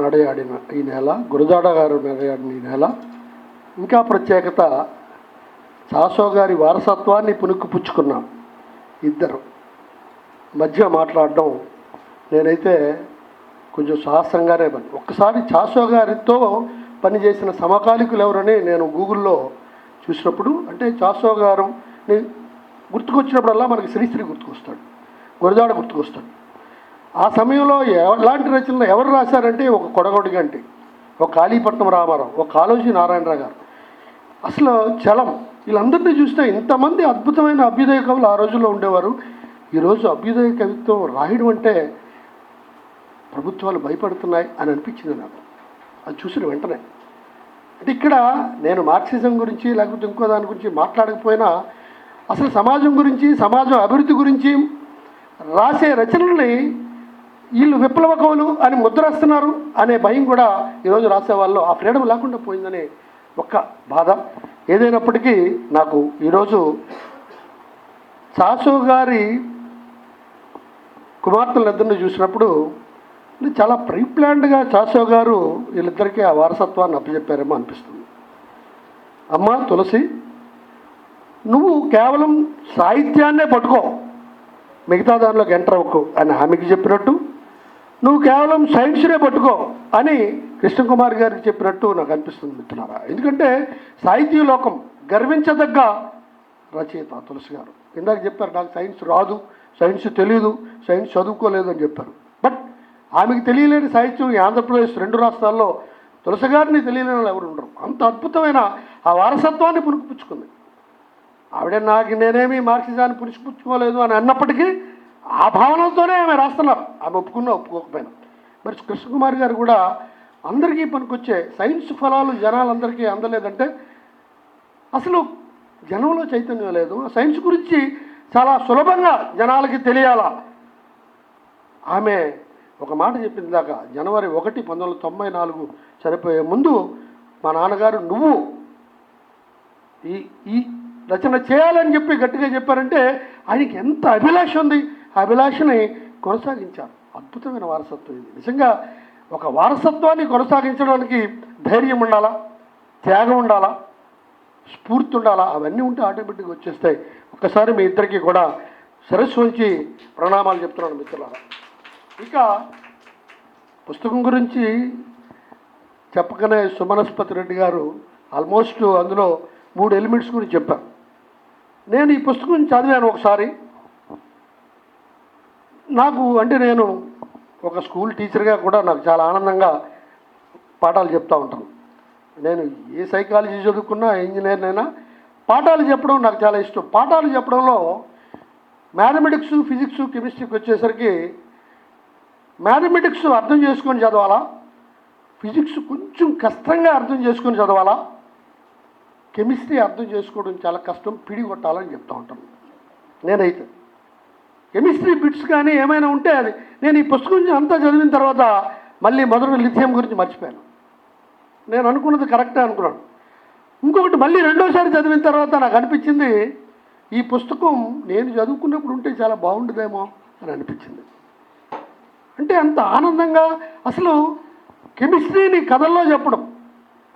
నడయాడిన ఈ నెల గురజాడ గారు నడయాడిన ఈ నెల. ఇంకా ప్రత్యేకత చాసో గారి వారసత్వాన్ని పుణుకుపుచ్చుకున్న ఇద్దరు. మధ్య మాట్లాడడం నేనైతే కొంచెం సాహసంగానే పని ఒక్కసారి చాసో గారితో పనిచేసిన సమకాలికులు ఎవరని నేను గూగుల్లో చూసినప్పుడు అంటే చాసో గారు గుర్తుకొచ్చినప్పుడల్లా మనకి శ్రీశ్రీ గుర్తుకొస్తాడు గురజాడ గుర్తుకొస్తాడు. ఆ సమయంలో ఎలాంటి రచనలు ఎవరు రాశారంటే ఒక కొడగొడి గంటి ఒక కాళీపట్నం రామారావు ఒక కాళోజీ నారాయణరావు గారు. అసలు చలం వీళ్ళందరినీ చూస్తే ఇంతమంది అద్భుతమైన అభ్యుదయ కవులు ఆ రోజుల్లో ఉండేవారు. ఈరోజు అభ్యుదయ కవిత్వం రాయడం అంటే ప్రభుత్వాలు భయపడుతున్నాయి అని అనిపించింది నాకు. అది చూసిన వెంటనే. అంటే ఇక్కడ నేను మార్క్సిజం గురించి లేకపోతే ఇంకో దాని గురించి మాట్లాడకపోయినా అసలు సమాజం గురించి సమాజం అభివృద్ధి గురించి రాసే రచనల్ని వీళ్ళు విప్లవ కవులు అని ముద్రేస్తున్నారు అనే భయం కూడా ఈరోజు రాసే వాళ్ళు ఆ ఫ్రీడమ్ లేకుండా పోయిందనే ఒక్క బాధ. ఏదైనప్పటికీ నాకు ఈరోజు సాసు గారి కుమార్తెలిద్దరిని చూసినప్పుడు చాలా ప్రీప్లాన్డ్గా చాసో గారు వీళ్ళిద్దరికీ ఆ వారసత్వాన్ని అప్పచెప్పారేమో అనిపిస్తుంది. అమ్మ తులసి నువ్వు కేవలం సాహిత్యాన్నే పట్టుకో మిగతా దానిలోకి ఎంటర్ అవ్వకు అని హామీకి చెప్పినట్టు నువ్వు కేవలం సైన్స్నే పట్టుకో అని కృష్ణకుమార్ గారికి చెప్పినట్టు నాకు అనిపిస్తుంది మిత్రులారా. ఎందుకంటే సాహితీ లోకం గర్వించదగ్గ రచయిత తులసి గారు. ఇందాక చెప్పారు నాకు సైన్స్ రాదు సైన్స్ తెలియదు సైన్స్ చదువుకోలేదు అని చెప్పారు. బట్ ఆమెకి తెలియలేని సాహిత్యం ఈ ఆంధ్రప్రదేశ్ రెండు రాష్ట్రాల్లో తులసి గారిని తెలియలేని వాళ్ళు ఎవరు ఉండరు. అంత అద్భుతమైన ఆ వారసత్వాన్ని పుణుకుపుచ్చుకుంది. ఆవిడ నాకు నేనేమి మార్క్సిజాన్ని పుణుకుపుచ్చుకోలేదు అని అన్నప్పటికీ ఆ భావనతోనే ఆమె రాస్తున్నారు. ఆమె ఒప్పుకున్నా ఒప్పుకోకపోయినా. మరి కృష్ణకుమార్ గారు కూడా అందరికీ పనికొచ్చే సైన్స్ ఫలాలు జనాలందరికీ అందలేదంటే అసలు జనంలో చైతన్యం లేదు. సైన్స్ గురించి చాలా సులభంగా జనాలకి తెలియాలా? ఆమె ఒక మాట చెప్పింది దాకా జనవరి ఒకటి పంతొమ్మిది వందల తొంభై నాలుగు చనిపోయే ముందు మా నాన్నగారు నువ్వు ఈ ఈ రచన చేయాలని చెప్పి గట్టిగా చెప్పారంటే ఆయనకి ఎంత అభిలాష ఉంది. అభిలాషని కొనసాగించారు. అద్భుతమైన వారసత్వం ఇది. నిజంగా ఒక వారసత్వాన్ని కొనసాగించడానికి ధైర్యం ఉండాలా? త్యాగం ఉండాలా? స్ఫూర్తి ఉండాలా? అవన్నీ ఉంటే ఆటోమేటిక్గా వచ్చేస్తాయి. ఒక్కసారి మీ ఇద్దరికి కూడా సరస్సు ఉంచి ప్రణామాలు చెప్తున్నాను మిత్రులారా. ఇక పుస్తకం గురించి చెప్పకనే సుమనస్పతి రెడ్డి గారు ఆల్మోస్ట్ అందులో మూడు ఎలిమెంట్స్ గురించి చెప్పారు. నేను ఈ పుస్తకం చదివాను ఒకసారి. నాకు అంటే నేను ఒక స్కూల్ టీచర్గా కూడా నాకు చాలా ఆనందంగా పాఠాలు చెప్తూ ఉంటాను. నేను ఏ సైకాలజీ చదువుకున్నా ఇంజనీర్నైనా పాఠాలు చెప్పడం నాకు చాలా ఇష్టం. పాఠాలు చెప్పడంలో మ్యాథమెటిక్స్ ఫిజిక్స్ కెమిస్ట్రీకి వచ్చేసరికి మ్యాథమెటిక్స్ అర్థం చేసుకొని చదవాలా ఫిజిక్స్ కొంచెం కష్టంగా అర్థం చేసుకొని చదవాలా కెమిస్ట్రీ అర్థం చేసుకోవడం చాలా కష్టం పిడి కొట్టాలని చెప్తూ ఉంటాను. నేనైతే. కెమిస్ట్రీ బిట్స్ కానీ ఏమైనా ఉంటే అది. నేను ఈ పుస్తకం అంతా చదివిన తర్వాత మళ్ళీ మొదటి లిథియం గురించి మర్చిపోయాను. నేను అనుకున్నది కరెక్టే అనుకున్నాను. ఇంకొకటి మళ్ళీ రెండోసారి చదివిన తర్వాత నాకు అనిపించింది ఈ పుస్తకం నేను చదువుకున్నప్పుడు ఉంటే చాలా బాగుండదేమో అని అనిపించింది. అంటే అంత ఆనందంగా అసలు కెమిస్ట్రీని కథల్లో చెప్పడం.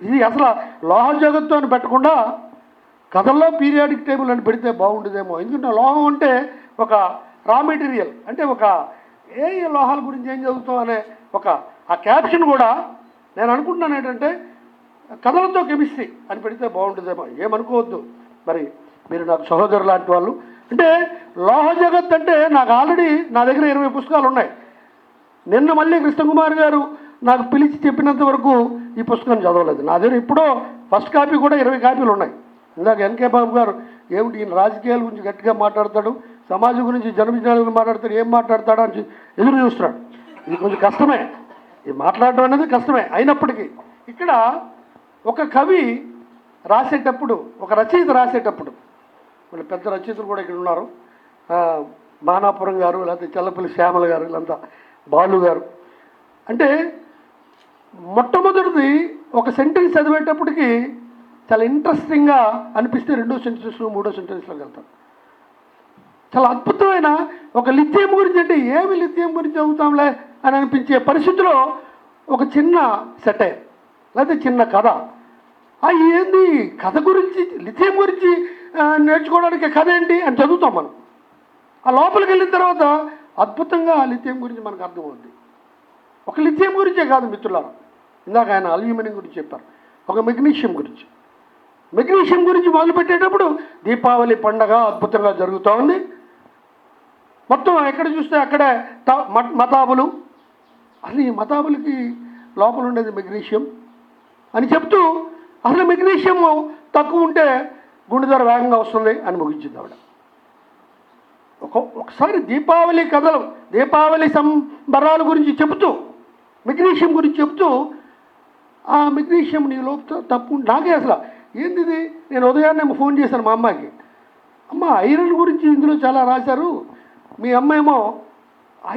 ఇది అసలు లోహ జగత్తు అని పెట్టకుండా కథల్లో పీరియాడిక్ టేబుల్ అని పెడితే బాగుండేదేమో. ఎందుకంటే లోహం అంటే ఒక రా మెటీరియల్. అంటే ఒక ఏ లోహాల గురించి ఏం చదువుతాం అనే ఒక ఆ క్యాప్షన్ కూడా నేను అనుకుంటున్నాను ఏంటంటే కథలతో కెమిస్ట్రీ అని పెడితే బాగుంటుందేమో. ఏమనుకోవద్దు. మరి మీరు నాకు సహోదరు లాంటి వాళ్ళు. అంటే లోహ జగత్ అంటే నాకు ఆల్రెడీ నా దగ్గర ఇరవై పుస్తకాలు ఉన్నాయి. నిన్న మళ్ళీ కృష్ణకుమార్ గారు నాకు పిలిచి చెప్పినంత వరకు ఈ పుస్తకం చదవలేదు. నా దగ్గర ఇప్పుడో ఫస్ట్ కాపీ కూడా ఇరవై కాపీలు ఉన్నాయి. ఇందాక ఎన్కే బాబు గారు ఏమిటి ఈయన రాజకీయాల గురించి గట్టిగా మాట్లాడతాడు? సమాజం గురించి జనవిజ్ఞానం గురించి మాట్లాడతాడు ఏం మాట్లాడతాడు అని ఎదురు చూస్తున్నాడు. ఇది కొంచెం కష్టమే. ఇది మాట్లాడడం అనేది కష్టమే. అయినప్పటికీ ఇక్కడ ఒక కవి రాసేటప్పుడు ఒక రచయిత రాసేటప్పుడు మన పెద్ద రచయితలు కూడా ఇక్కడ ఉన్నారు. మానాపురం గారు లేకపోతే చల్లపల్లి శ్యామల గారు వీళ్ళంతా బాలు గారు. అంటే మొట్టమొదటిది ఒక సెంటెన్స్ చదివేటప్పటికి చాలా ఇంట్రెస్టింగ్గా అనిపిస్తే రెండో సెంటెన్స్ మూడో సెంటెన్స్లోకి వెళ్తారు చాలా అద్భుతమైన ఒక లిథియం గురించి అంటే ఏమి లిథియం గురించి చదువుతాంలే అని అనిపించే పరిస్థితిలో ఒక చిన్న సెటైర్ లేకపోతే చిన్న కథ. ఆ ఏంది? కథ గురించి లిథియం గురించి నేర్చుకోవడానికి కథ ఏంటి అని చదువుతాం మనం. ఆ లోపలికి వెళ్ళిన తర్వాత అద్భుతంగా ఆ లిథియం గురించి మనకు అర్థమవుతుంది ఒక లిథియం గురించే కాదు మిత్రులారా. ఇందాక ఆయన అల్యూమినియం గురించి చెప్పారు. ఒక మెగ్నీషియం గురించి. మెగ్నీషియం గురించి మొదలుపెట్టేటప్పుడు దీపావళి పండగ అద్భుతంగా జరుగుతూ ఉంది మొత్తం ఎక్కడ చూస్తే అక్కడే త- మట్- మతాబులు. అసలు ఈ మతాబులకి లోపల ఉండేది మెగ్నీషియం అని చెప్తూ అసలు మెగ్నీషియం తక్కువ ఉంటే గుండె ధర వేగంగా వస్తుంది అని ముగించింది ఆవిడ. ఒక ఒకసారి దీపావళి కథలు దీపావళి సంబరాల గురించి చెబుతూ మెగ్నీషియం గురించి చెబుతూ ఆ మెగ్నీషియం నీ లోపు తప్పు నాకే అసలు ఏంది నేను ఉదయాన్నే ఫోన్ చేశాను మా అమ్మాయికి. అమ్మ ఐరన్ గురించి ఇందులో చాలా రాశారు. మీ అమ్మ ఏమో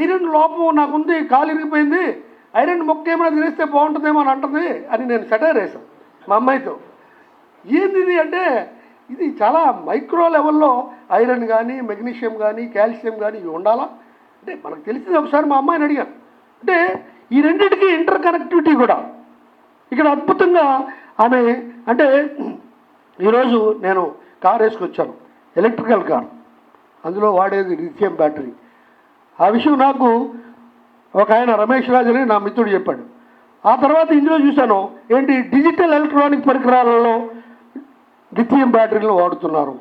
ఐరన్ లోపం నాకుంది కాలు ఇరిగిపోయింది. ఐరన్ మొక్క ఏమైనా తినేస్తే బాగుంటుందేమో అని అంటుంది అని నేను సెటైర్ వేశాను మా అమ్మాయితో. ఏంది ఇది అంటే ఇది చాలా మైక్రో లెవెల్లో ఐరన్ కానీ మెగ్నీషియం కానీ కాల్షియం కానీ ఇవి ఉండాలా? అంటే మనకు తెలిసింది ఒకసారి మా అమ్మాయిని అడిగాను. అంటే ఈ రెండింటికి ఇంటర్ కనెక్టివిటీ కూడా. ఇక్కడ అద్భుతంగా ఆమె అంటే ఈరోజు నేను కార్ వేసుకొచ్చాను ఎలక్ట్రికల్ కార్. అందులో వాడేది లిథియం బ్యాటరీ. ఆ విషయం నాకు ఒక ఆయన రమేష్ రాజు అని నా మిత్రుడు చెప్పాడు. ఆ తర్వాత ఇందులో చూశాను ఏంటి డిజిటల్ ఎలక్ట్రానిక్ పరికరాలలో లిథియం బ్యాటరీలు వాడుతున్నారు.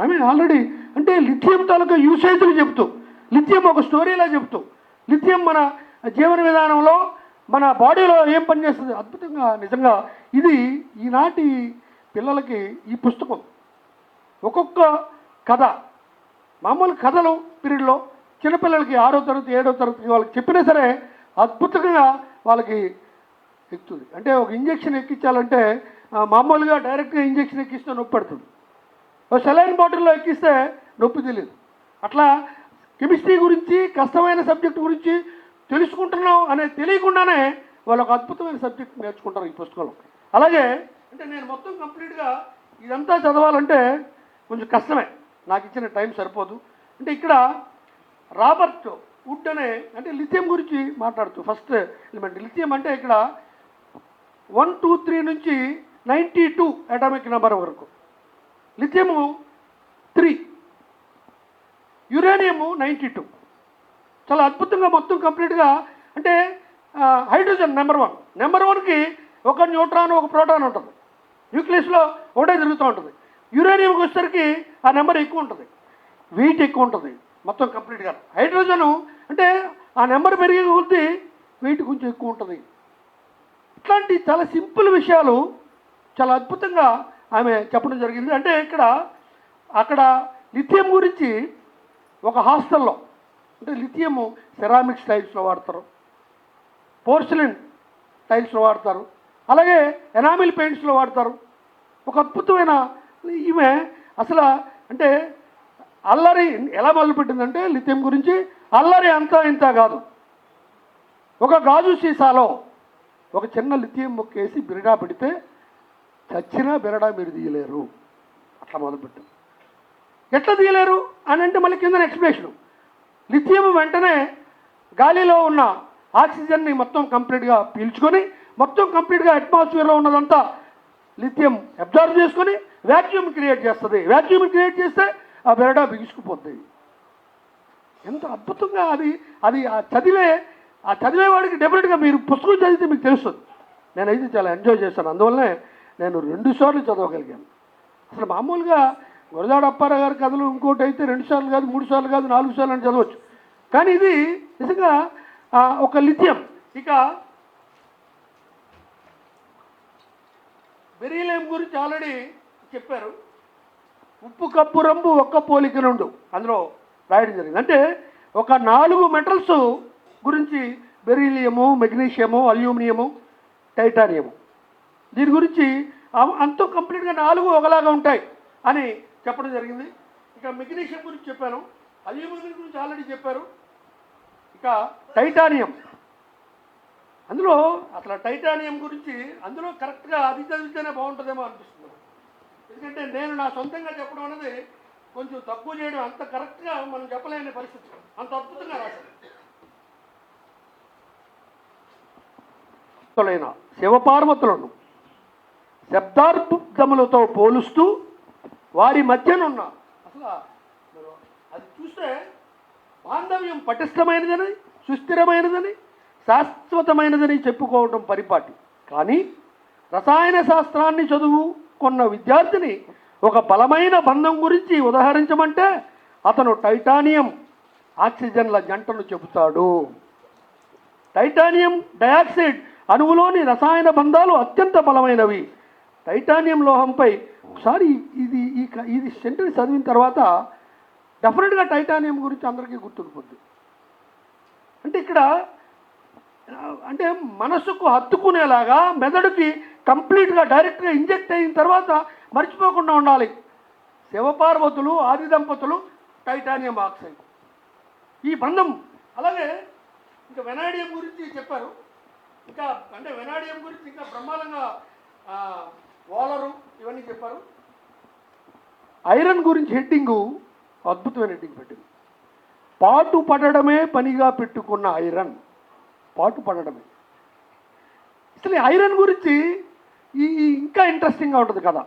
ఐ మీన్ ఆల్రెడీ అంటే లిథియం తాలూకా యూసేజ్లు చెప్తూ లిథియం ఒక స్టోరీలా చెప్తూ లిథియం మన జీవన విధానంలో మన బాడీలో ఏం పనిచేస్తుంది అద్భుతంగా నిజంగా ఇది ఈనాటి పిల్లలకి ఈ పుస్తకం. ఒక్కొక్క కథ మామూలు కథలు పీరియడ్లో చిన్నపిల్లలకి ఆరో తరగతి ఏడో తరగతి వాళ్ళకి చెప్పినా సరే అద్భుతంగా వాళ్ళకి ఎక్కుతుంది. అంటే ఒక ఇంజెక్షన్ ఎక్కించాలంటే మామూలుగా డైరెక్ట్గా ఇంజక్షన్ ఎక్కిస్తే నొప్పి పడుతుంది. ఒక సెలైన్ బాటిల్లో ఎక్కిస్తే నొప్పి తెలియదు అట్లా కెమిస్ట్రీ గురించి కష్టమైన సబ్జెక్ట్ గురించి తెలుసుకుంటున్నాం అనేది తెలియకుండానే వాళ్ళు ఒక అద్భుతమైన సబ్జెక్ట్ నేర్చుకుంటారు ఈ పుస్తకంలో. అలాగే అంటే నేను మొత్తం కంప్లీట్గా ఇదంతా చదవాలంటే కొంచెం కష్టమే. నాకు ఇచ్చిన టైం సరిపోదు. అంటే ఇక్కడ రాబర్ట్ వుడ్ అనే అంటే లిథియం గురించి మాట్లాడుతూ ఫస్ట్ ఎలిమెంట్. లిథియం అంటే ఇక్కడ వన్ టూ త్రీ నుంచి నైంటీ టూ అటామిక్ నెంబర్ వరకు. Lithium three uranium ninety two. చాలా అద్భుతంగా మొత్తం కంప్లీట్గా అంటే హైడ్రోజన్ నెంబర్ వన్. నెంబర్ వన్కి ఒక న్యూట్రాన్ ఒక ప్రోటాన్ ఉంటుంది. న్యూక్లియస్లో ఒకటే తిరుగుతూ ఉంటుంది. యురేనియంకి వచ్చేసరికి ఆ నెంబర్ ఎక్కువ ఉంటుంది. వెయిట్ ఎక్కువ ఉంటుంది. మొత్తం కంప్లీట్గా హైడ్రోజను అంటే ఆ నెంబర్ పెరిగే కొద్దీ వెయిట్ కొంచెం ఎక్కువ ఉంటుంది. ఇట్లాంటి చాలా సింపుల్ విషయాలు చాలా అద్భుతంగా ఆమె చెప్పడం జరిగింది. అంటే ఇక్కడ అక్కడ లిథియం గురించి ఒక హాస్టల్లో అంటే లిథియము సెరామిక్స్ టైల్స్లో వాడతారు. పోర్సిలిన్ టైల్స్లో వాడతారు. అలాగే ఎనామిల్ పెయింట్స్లో వాడతారు. ఒక అద్భుతమైన ఈమె అసలు అంటే అల్లరి ఎలా మొదలుపెట్టిందంటే లిథియం గురించి అల్లరి అంతా ఇంత కాదు. ఒక గాజు సీసాలో ఒక చిన్న లిథియం మొక్కేసి బిరడా పెడితే చచ్చినా బిరడా మీరు తీయలేరు. అట్లా మొదలుపెట్టారు ఎట్లా తీయలేరు అని అంటే మళ్ళీ కింద ఎక్స్ప్లెనేషన్ లిథియం వెంటనే గాలిలో ఉన్న ఆక్సిజన్ని మొత్తం కంప్లీట్గా పీల్చుకొని మొత్తం కంప్లీట్గా అట్మాస్ఫియర్లో ఉన్నదంతా లిథియం అబ్జర్వ్ చేసుకొని వ్యాక్యూమ్ క్రియేట్ చేస్తుంది. వ్యాక్యూమ్ క్రియేట్ చేస్తే ఆ బెరడా బిగుసుకుపోద్ది. ఎంత అద్భుతంగా అది అది ఆ చదివే ఆ చదివేవాడికి డెఫినెట్గా మీరు పుస్తకం చదివితే మీకు తెలుస్తుంది. నేనైతే చాలా ఎంజాయ్ చేశాను. అందువల్లనే నేను రెండు సార్లు చదవగలిగాను. అసలు మామూలుగా గురజాడ అప్పారావు గారి కథలు ఇంకోటి అయితే రెండు సార్లు కాదు మూడు సార్లు కాదు నాలుగు సార్లు అని చదవచ్చు. కానీ ఇది నిజంగా ఒక లిథియం. ఇక బెరీలేం గురించి ఆల్రెడీ చెప్పారు. ఉప్పు కప్పు రంబు ఒక్క పోలిక నుండు. అందులో రాయడం జరిగింది. అంటే ఒక నాలుగు మెటల్స్ గురించి బెరీలియము మెగ్నీషియము అల్యూమినియము టైటానియము. దీని గురించి అంతా కంప్లీట్గా నాలుగు ఒకలాగా ఉంటాయి అని చెప్పడం జరిగింది. ఇక మెగ్నీషియం గురించి చెప్పాను. అల్యూమినియం గురించి ఆల్రెడీ చెప్పారు. ఇక టైటానియం. అందులో అసలు టైటానియం గురించి అందులో కరెక్ట్గా అది చదివితేనే బాగుంటుందేమో అనిపిస్తుంది. ఎందుకంటే నేను నా సొంతంగా చెప్పడం అనేది కొంచెం తక్కువ చేయడం అంత కరెక్ట్గా మనం చెప్పలేని పరిస్థితి. అంత అద్భుతంగా రాశారు. శివపార్వతులను శబ్దార్థములతో పోలుస్తూ వారి మధ్యనున్న అసలు అది చూస్తే బాంధవ్యం పటిష్టమైనదని సుస్థిరమైనదని శాశ్వతమైనదని చెప్పుకోవడం పరిపాటి. కానీ రసాయన శాస్త్రాన్ని చదువు కొన్న విద్యార్థిని ఒక బలమైన బంధం గురించి ఉదాహరించమంటే అతను టైటానియం ఆక్సిజన్ల జంటను చెబుతాడు. టైటానియం డయాక్సైడ్ అణువులోని రసాయన బంధాలు అత్యంత బలమైనవి. టైటానియం లోహంపై ఒకసారి ఇది ఈ ఇది సెంటెన్స్ చదివిన తర్వాత డెఫినెట్గా టైటానియం గురించి అందరికీ గుర్తుండిపోద్ది. అంటే ఇక్కడ అంటే మనసుకు హత్తుకునేలాగా మెదడుకి కంప్లీట్గా డైరెక్ట్గా ఇంజెక్ట్ అయిన తర్వాత మర్చిపోకుండా ఉండాలి. శివపార్వతులు ఆది దంపతులు టైటానియం ఆక్సైడ్. ఈ బంధం అలాగే ఇంకా వెనాడియం గురించి చెప్పారు. ఇంకా అంటే వెనాడియం గురించి ఇంకా బ్రహ్మాండంగా వాలరు ఓలరు ఇవన్నీ చెప్పారు. ఐరన్ గురించి హెడ్డింగు అద్భుతమైన హెడ్డింగ్ పెట్టింది. పాటు పడడమే పనిగా పెట్టుకున్న ఐరన్. పాటు పడడమే. అసలు ఐరన్ గురించి ఈ ఇంకా ఇంట్రెస్టింగ్గా ఉంటుంది కదా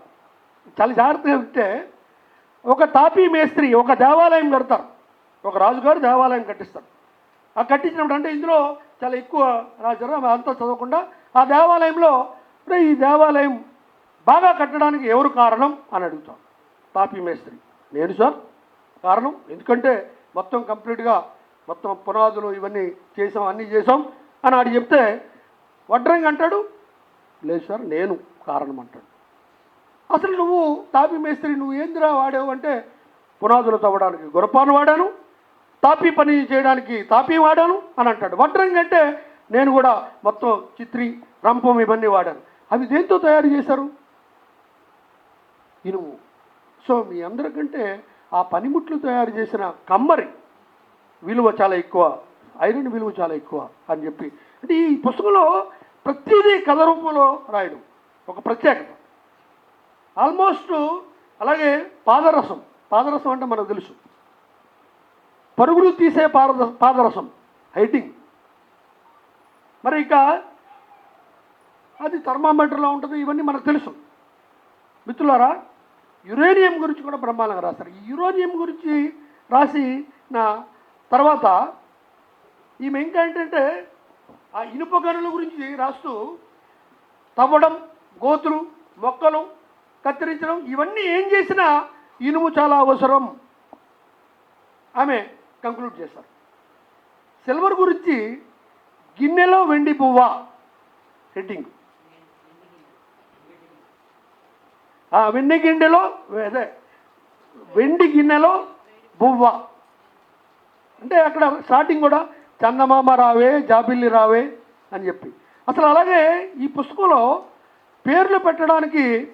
చాలా జాగ్రత్తగా చెప్తే ఒక తాపీ మేస్త్రి ఒక దేవాలయం కడతారు. ఒక రాజుగారు దేవాలయం కట్టిస్తారు. ఆ కట్టించినప్పుడు అంటే ఇందులో చాలా ఎక్కువ రాజు అంతా చదవకుండా ఆ దేవాలయంలో ఈ దేవాలయం బాగా కట్టడానికి ఎవరు కారణం? అని అడుగుతాం తాపీ మేస్త్రి. నేను సార్ కారణం? ఎందుకంటే మొత్తం కంప్లీట్గా మొత్తం పునాదులు ఇవన్నీ చేసాం అన్నీ చేసాం అని ఆడు చెప్తే వడ్రంగి అంటాడు లేదు సార్ నేను కారణం అంటాడు అసలు నువ్వు తాపీ మేస్త్రి నువ్వు ఏందిరా వాడావు అంటే పునాదులు తవ్వడానికి గురపాను వాడాను తాపీ పని చేయడానికి తాపీ వాడాను అని అంటాడు. వడ్రంగి అంటే నేను కూడా మొత్తం చిత్రి రంపం ఇవన్నీ వాడాను. అవి దేంతో తయారు చేశారు? ఇనుము. సో మీ అందరికంటే ఆ పనిముట్లు తయారు చేసిన కమ్మరి విలువ చాలా ఎక్కువ ఐరన్ విలువ చాలా ఎక్కువ అని చెప్పి. అంటే ఈ పుస్తకంలో ప్రతిదీ కథ రూపంలో రాయడం ఒక ప్రత్యేకత. ఆల్మోస్ట్ అలాగే పాదరసం పాదరసం అంటే మనకు తెలుసు. పరుగులు తీసే పాద పాదరసం హైటింగ్. మరి ఇక అది థర్మామీటర్లో ఉంటుంది ఇవన్నీ మనకు తెలుసు. మిత్రులారా యురేనియం గురించి కూడా బ్రహ్మాండంగా రాస్తారు ఈ యురేనియం గురించి రాసి నా తర్వాత ఈమె ఇంకా ఏంటంటే ఆ ఇనుప గనుల గురించి రాస్తూ తవ్వడం గోతులు మొక్కలు కత్తిరించడం ఇవన్నీ ఏం చేసినా ఇనుము చాలా అవసరం. ఆమె కంక్లూడ్ చేశారు. సిల్వర్ గురించి గిన్నెలో వెండి పువ్వ? హెడ్డింగ్ ఆ వెండి గిన్నెలో అదే వెండి గిన్నెలో బువ్వ అంటే అక్కడ స్టార్టింగ్ కూడా చందమామ రావే జాబిల్లి రావే అని చెప్పి. అసలు అలాగే ఈ పుస్తకంలో పేర్లు పెట్టడానికి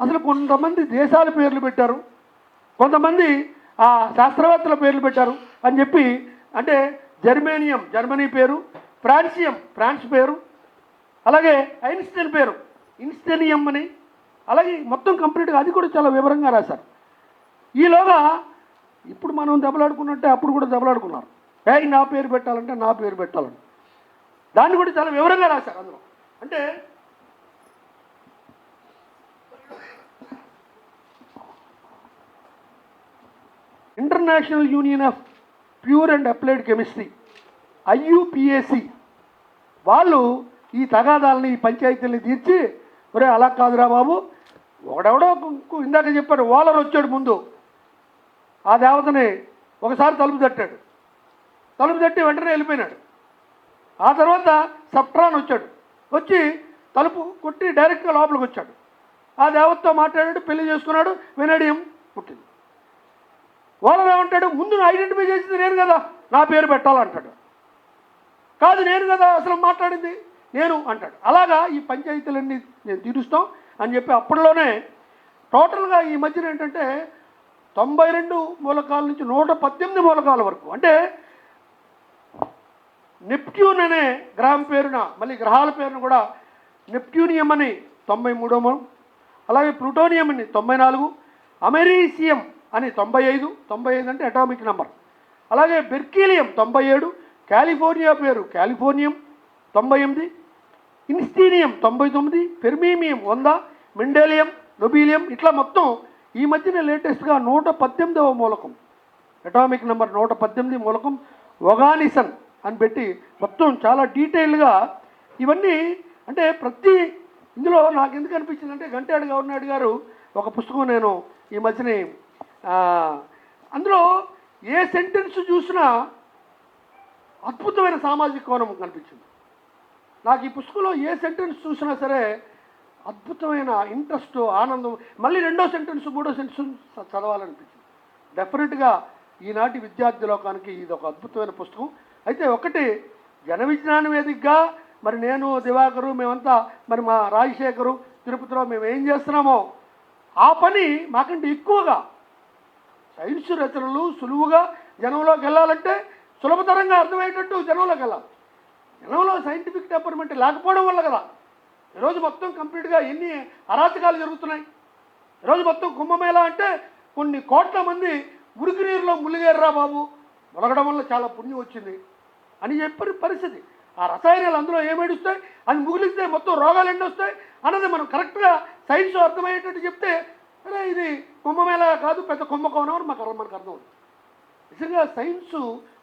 అసలు కొంతమంది దేశాల పేర్లు పెట్టారు. కొంతమంది ఆ శాస్త్రవేత్తల పేర్లు పెట్టారు అని చెప్పి అంటే జర్మేనియం జర్మనీ పేరు ఫ్రాన్సియం ఫ్రాన్స్ పేరు అలాగే ఐన్స్టైన్ పేరు ఇన్స్టెనియం అని. అలాగే మొత్తం కంప్లీట్గా అది కూడా చాలా వివరంగా రాశారు. ఈలోగా ఇప్పుడు మనం దెబ్బలాడుకున్నట్టే అప్పుడు కూడా దెబ్బలాడుకున్నారు. ఏ నా పేరు పెట్టాలంటే నా పేరు పెట్టాలని. దాన్ని కూడా చాలా వివరంగా రాశారు అందులో. అంటే international union of pure and applied chemistry IUPAC వాళ్ళు ఈ తగాదాలని ఈ పంచాయతీలని తీర్చి ఒరే అలా కాదురా బాబు. ఒకడెవడో ఇందాక చెప్పాడు ఓలర్ వచ్చాడు ముందు. ఆ దేవతని ఒకసారి తలుపు తట్టాడు. తలుపు తట్టి వెంటనే వెళ్ళిపోయినాడు. ఆ తర్వాత సప్ట్రాన్ వచ్చాడు. వచ్చి తలుపు కొట్టి డైరెక్ట్గా లోపలికి వచ్చాడు. ఆ దేవతతో మాట్లాడాడు పెళ్ళి చేసుకున్నాడు వినడియం పుట్టింది. వాళ్ళని ఏమంటాడు? ముందు ఐడెంటిఫై చేసింది నేను కదా నా పేరు పెట్టాలంటాడు. కాదు నేను కదా అసలు మాట్లాడింది నేను అంటాడు. అలాగా ఈ పంచాయతీలన్నీ నేను తీరుస్తాం అని చెప్పి అప్పట్లోనే టోటల్గా ఈ మధ్యన ఏంటంటే తొంభై రెండు మూలకాల నుంచి నూట పద్దెనిమిది మూలకాల వరకు అంటే నెప్ట్యూన్ అనే గ్రహం పేరున మళ్ళీ గ్రహాల పేరును కూడా నెప్ట్యూనియం అని తొంభై మూడో మూలం అలాగే ప్లూటోనియం అని తొంభై నాలుగు అమెరీసియం అని తొంభై ఐదు తొంభై ఐదు అంటే అటామిక్ నెంబర్. అలాగే బెర్కీలియం తొంభై ఏడు కాలిఫోర్నియా పేరు కాలిఫోర్నియం తొంభై ఎనిమిది ఇన్స్టీనియం తొంభై తొమ్మిది పెర్మీమియం వంద మెండేలియం నొబీలియం ఇట్లా మొత్తం ఈ మధ్యన లేటెస్ట్గా నూట పద్దెనిమిదవ మూలకం. అటామిక్ నెంబర్ నూట పద్దెనిమిది మూలకం ఒగానిసన్ అని పెట్టి మొత్తం చాలా డీటెయిల్గా ఇవన్నీ అంటే ప్రతి ఇందులో నాకు ఎందుకు అనిపించిందంటే గంటాడు గవర్నాయుడు గారు ఒక పుస్తకం నేను ఈ మధ్యని అందులో ఏ సెంటెన్స్ చూసినా అద్భుతమైన సామాజిక కోణం కనిపించింది నాకు ఈ పుస్తకంలో ఏ సెంటెన్స్ చూసినా సరే అద్భుతమైన ఇంట్రెస్ట్ ఆనందం మళ్ళీ రెండో సెంటెన్స్ మూడో సెంటెన్స్ చదవాలనిపించింది. డెఫినెట్గా ఈనాటి విద్యార్థి లోకానికి ఇది ఒక అద్భుతమైన పుస్తకం. అయితే ఒకటి జన విజ్ఞాన వేదికగా మరి నేను దివాకరు మేమంతా మరి మా రాజశేఖరు తిరుపతిలో మేము ఏం చేస్తున్నామో ఆ పని మాకంటే ఎక్కువగా సైన్స్ రచనలు సులువుగా జనంలోకి వెళ్ళాలంటే సులభతరంగా అర్థమయ్యేటట్టు జనంలోకి వెళ్ళాలి. జనంలో సైంటిఫిక్ డెవలప్మెంట్ లేకపోవడం వల్ల కదా ఈరోజు మొత్తం కంప్లీట్గా ఎన్ని అరాచకాలు జరుగుతున్నాయి. ఈరోజు మొత్తం కుంభమేళ అంటే కొన్ని కోట్ల మంది మురికి నీరులో ములిగేర్రా బాబు. మొలగడం వల్ల చాలా పుణ్యం వచ్చింది. అని చెప్పిన పరిస్థితి. ఆ రసాయనాలు అందులో ఏమేడుస్తాయి అది ముగిలిస్తే మొత్తం రోగాలు ఎన్ని వస్తాయి? అన్నది మనం కరెక్ట్గా సైన్స్ అర్థమయ్యేటట్టు చెప్తే అరే ఇది కుంభమేళ కాదు పెద్ద కుంభకోణం అని మాకు మనకు అర్థం అవుతుంది. నిజంగా సైన్స్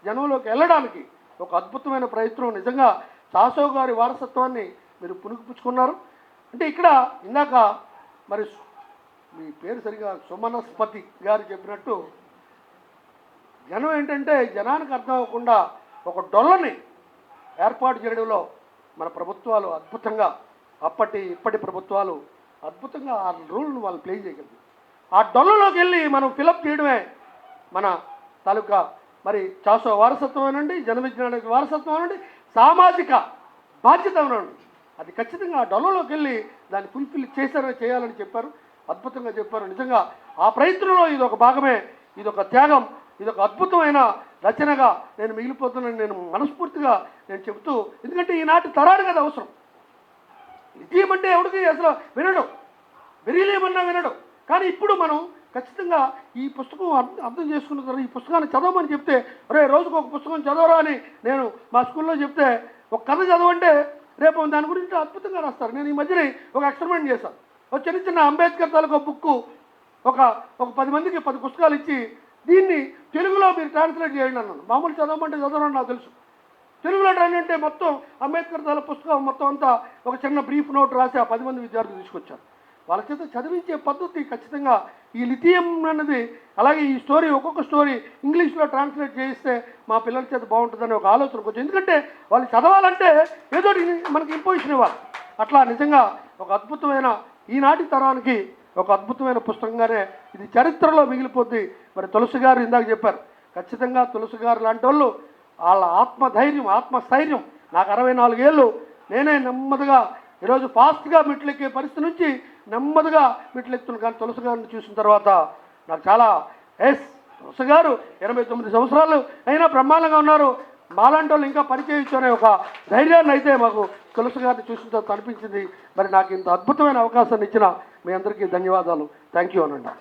జనంలోకి వెళ్ళడానికి ఒక అద్భుతమైన ప్రయత్నం నిజంగా సాసో గారి వారసత్వాన్ని మీరు పుణుకుపుచ్చుకున్నారు. అంటే ఇక్కడ ఇందాక మరి మీ పేరు సరిగా సుమనస్పతి గారు చెప్పినట్టు జనం ఏంటంటే జనానికి అర్థం అవ్వకుండా ఒక డొల్లని ఏర్పాటు చేయడంలో మన ప్రభుత్వాలు అద్భుతంగా అప్పటి ఇప్పటి ప్రభుత్వాలు అద్భుతంగా ఆ రూల్ను వాళ్ళు ప్లే చేయగలరు ఆ డొల్లలోకి వెళ్ళి మనం ఫిలప్ చేయడమే మన తాలూకా మరి చాసో వారసత్వం అనండి జన వారసత్వం అనండి సామాజిక బాధ్యత అనండి అది ఖచ్చితంగా ఆ డొల్లలోకి వెళ్ళి దాన్ని ఫుల్ఫిల్ చేశారని చేయాలని చెప్పారు అద్భుతంగా చెప్పారు. నిజంగా ఆ ప్రయత్నంలో ఇది ఒక భాగమే ఇది ఒక త్యాగం ఇది ఒక అద్భుతమైన రచనగా నేను మిగిలిపోతున్నాను నేను మనస్ఫూర్తిగా నేను చెబుతూ ఎందుకంటే ఈనాటి తరాడు కదా అవసరం. లిథియం అంటే ఎవడికి అసలు వినడు. బెరీలియం అన్నా వినడు. కానీ ఇప్పుడు మనం ఖచ్చితంగా ఈ పుస్తకం అర్థం అర్థం చేసుకున్న తర్వాత ఈ పుస్తకాన్ని చదవమని చెప్తే ఒరే రోజుకు ఒక పుస్తకం చదవరా అని నేను మా స్కూల్లో చెప్తే ఒక కథ చదవంటే రేపు దాని గురించి అద్భుతంగా రాస్తారు. నేను ఈ మధ్యనే ఒక ఎక్స్పెరిమెంట్ చేశాను. ఒక చిన్న చిన్న అంబేద్కర్ తాలూకా బుక్ ఒక ఒక పది మందికి పది పుస్తకాలు ఇచ్చి దీన్ని తెలుగులో మీరు ట్రాన్స్లేట్ చేయండి అన్నాను మామూలు చదవమంటే చదవడం నాకు తెలుసు. తెలుగులో ట్రైన్ అంటే మొత్తం అంబేద్కర్ తాల పుస్తకం మొత్తం అంతా ఒక చిన్న బ్రీఫ్ నోట్ రాసి ఆ పది మంది విద్యార్థులు తీసుకొచ్చారు. వాళ్ళ చేత చదివించే పద్ధతి ఖచ్చితంగా ఈ లిథియం అన్నది అలాగే ఈ స్టోరీ ఒక్కొక్క స్టోరీ ఇంగ్లీష్లో ట్రాన్స్లేట్ చేయిస్తే మా పిల్లల చేత బాగుంటుందని ఒక ఆలోచన కొంచెం ఎందుకంటే వాళ్ళు చదవాలంటే ఏదో మనకి ఇంపోజిషన్ ఇవ్వాలి. అట్లా నిజంగా ఒక అద్భుతమైన ఈనాటి తరానికి ఒక అద్భుతమైన పుస్తకంగానే ఇది చరిత్రలో మిగిలిపోద్ది. మరి తులసి గారు ఇందాక చెప్పారు ఖచ్చితంగా తులసి గారు లాంటి వాళ్ళు వాళ్ళ ఆత్మధైర్యం ఆత్మస్థైర్యం. నాకు అరవై నాలుగేళ్ళు నేనే నెమ్మదిగా ఈరోజు ఫాస్ట్గా మెట్లెక్కే పరిస్థితి నుంచి నెమ్మదిగా మెట్లెక్కుతున్నాను. కానీ తులసి గారిని చూసిన తర్వాత నాకు చాలా ఎస్ తులసి గారు ఎనభై తొమ్మిది సంవత్సరాలు అయినా బ్రహ్మాండంగా ఉన్నారు. మాలాంటి వాళ్ళు ఇంకా పనిచేయచ్చు అనే ఒక ధైర్యాన్ని అయితే మాకు తులసి గారిని చూసిన తర్వాత అనిపించింది మరి నాకు ఇంత అద్భుతమైన అవకాశాన్ని ఇచ్చిన మీ అందరికీ ధన్యవాదాలు. థ్యాంక్ యూ అనండి.